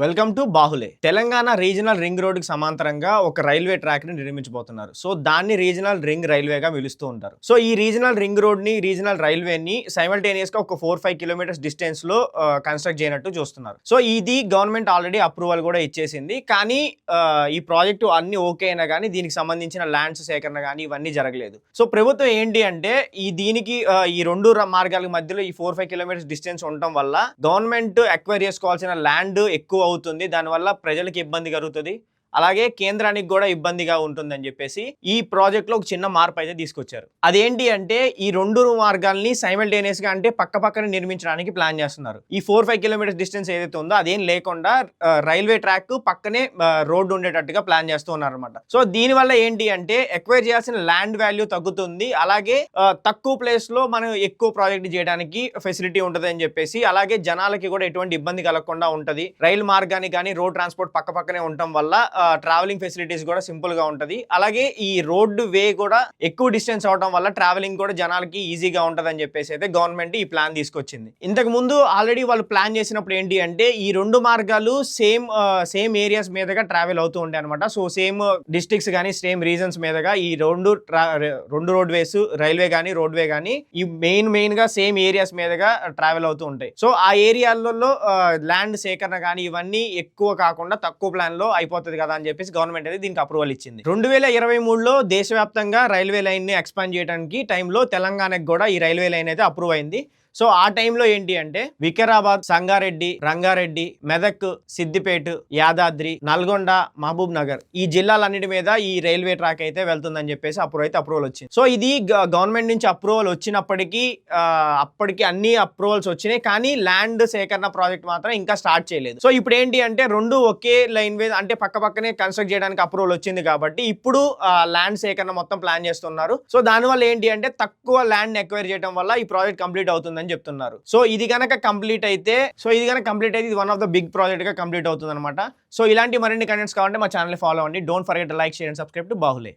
Welcome to Bahule. Telangana regional ring రోడ్డుకి సమాంతరంగా ఒక రైల్వే ట్రాక్ని నిర్మించబోతున్నారు. సో దాన్ని రీజనల్ రింగ్ రైల్వేగా పిలుస్తూ ఉంటారు. సో ఈ రీజనల్ రింగ్ రోడ్ని రీజనల్ రైల్వేని సైమల్టేనియస్గా ఒక ఫోర్ ఫైవ్ కిలోమీటర్స్ డిస్టెన్స్లో కన్స్ట్రక్ట్ చేయనట్టు చూస్తున్నారు. సో ఇది గవర్నమెంట్ ఆల్రెడీ అప్రూవల్ కూడా ఇచ్చేసింది. కానీ ఈ ప్రాజెక్టు అన్ని ఓకే అయినా కానీ దీనికి సంబంధించిన ల్యాండ్స్ సేకరణ కానీ ఇవన్నీ జరగలేదు. సో ప్రభుత్వం ఏంటి అంటే ఈ దీనికి ఈ రెండు మార్గాల మధ్యలో ఈ ఫోర్ ఫైవ్ కిలోమీటర్స్ డిస్టెన్స్ ఉండటం వల్ల గవర్నమెంట్ ఎక్వైర్ చేసుకోవాల్సిన ల్యాండ్ ఎక్కువ అవుతుంది. దానివల్ల ప్రజలకు ఇబ్బంది కలుగుతుంది. అలాగే కేంద్రానికి కూడా ఇబ్బందిగా ఉంటుందని చెప్పేసి ఈ ప్రాజెక్ట్లో ఒక చిన్న మార్పు అయితే తీసుకొచ్చారు. అదేంటి అంటే ఈ రెండు మార్గాల్ని సైమల్టేనియస్గా అంటే పక్క పక్కన నిర్మించడానికి ప్లాన్ చేస్తున్నారు. ఈ ఫోర్ ఫైవ్ కిలోమీటర్స్ డిస్టెన్స్ ఏదైతే ఉందో అదేం లేకుండా రైల్వే ట్రాక్ పక్కనే రోడ్డు ఉండేటట్టుగా ప్లాన్ చేస్తూ ఉన్నారు అనమాట సో దీని వల్ల ఏంటి అంటే ఎక్వైర్ చేయాల్సిన ల్యాండ్ వాల్యూ తగ్గుతుంది. అలాగే తక్కువ ప్లేస్లో మనం ఎక్కువ ప్రాజెక్ట్ చేయడానికి ఫెసిలిటీ ఉంటుంది అని చెప్పేసి అలాగే జనాలకి కూడా ఎటువంటి ఇబ్బంది కలగకుండా ఉంటది. రైలు మార్గానికి కానీ రోడ్ ట్రాన్స్పోర్ట్ పక్క పక్కనే ఉండటం వల్ల ట్రావెలింగ్ ఫెసిలిటీస్ కూడా సింపుల్గా ఉంటది. అలాగే ఈ రోడ్డు వే కూడా ఎక్కువ డిస్టెన్స్ అవడం వల్ల ట్రావెలింగ్ కూడా జనాలకి ఈజీగా ఉంటది అని చెప్పేసి అయితే గవర్నమెంట్ ఈ ప్లాన్ తీసుకొచ్చింది. ఇంతకు ముందు ఆల్రెడీ వాళ్ళు ప్లాన్ చేసినప్పుడు ఏంటి అంటే ఈ రెండు మార్గాలు సేమ్ సేమ్ ఏరియాస్ మీదుగా ట్రావెల్ అవుతూ ఉంటాయి అనమాట సో సేమ్ డిస్ట్రిక్ట్స్ కానీ సేమ్ రీజన్స్ మీదుగా ఈ రెండు రెండు రోడ్ వేస్ రైల్వే కానీ రోడ్ వే కానీ ఈ మెయిన్ మెయిన్గా సేమ్ ఏరియాస్ మీదుగా ట్రావెల్ అవుతూ ఉంటాయి. సో ఆ ఏరియాలలో ల్యాండ్ సేకరణ కానీ ఇవన్నీ ఎక్కువ కాకుండా తక్కువ ప్లాన్లో అయిపోతుంది కదా అని చెప్పేసి గవర్నమెంట్ అనేది దీనికి అప్రూవల్ ఇచ్చింది. రెండు వేల ఇరవై మూడులో దేశవ్యాప్తంగా రైల్వే లైన్ని ఎక్స్పాండ్ చేయడానికి టైంలో తెలంగాణకు కూడా ఈ రైల్వే లైన్ అయితే అప్రూవ్ అయింది. సో ఆ టైంలో ఏంటి అంటే వికారాబాద్ సంగారెడ్డి రంగారెడ్డి మెదక్ సిద్దిపేట యాదాద్రి నల్గొండ మహబూబ్ నగర్ ఈ జిల్లాలన్నిటి మీద ఈ రైల్వే ట్రాక్ అయితే వెళ్తుందని చెప్పేసి అప్రూవ్ అయితే అప్రూవల్ వచ్చింది. సో ఇది గవర్నమెంట్ నుంచి అప్రూవల్ వచ్చినప్పటికీ అప్పటికి అన్ని అప్రూవల్స్ వచ్చినాయి కానీ ల్యాండ్ సేకరణ ప్రాజెక్ట్ మాత్రం ఇంకా స్టార్ట్ చేయలేదు. సో ఇప్పుడు ఏంటి అంటే రెండు ఒకే లైన్ మీద అంటే పక్క పక్కనే కన్స్ట్రక్ట్ చేయడానికి అప్రూవల్ వచ్చింది కాబట్టి ఇప్పుడు ల్యాండ్ సేకరణ మొత్తం ప్లాన్ చేస్తున్నారు. సో దానివల్ల ఏంటి అంటే తక్కువ ల్యాండ్ ఎక్వైర్ చేయడం వల్ల ఈ ప్రాజెక్ట్ కంప్లీట్ అవుతుందని చెప్తున్నారు. సో ఇది కనుక కంప్లీట్ అయితే సో ఇది కనుక కంప్లీట్ అయితే ఇది వన్ ఆఫ్ ద బిగ్ ప్రాజెక్ట్గా కంప్లీట్ అవుతుంది అనమాట సో ఇలాంటి మరిన్ని కంటెంట్స్ కావాలంటే మా ఛానల్ ఫాలో అవ్వండి. Don't forget like share and subscribe to Bahule.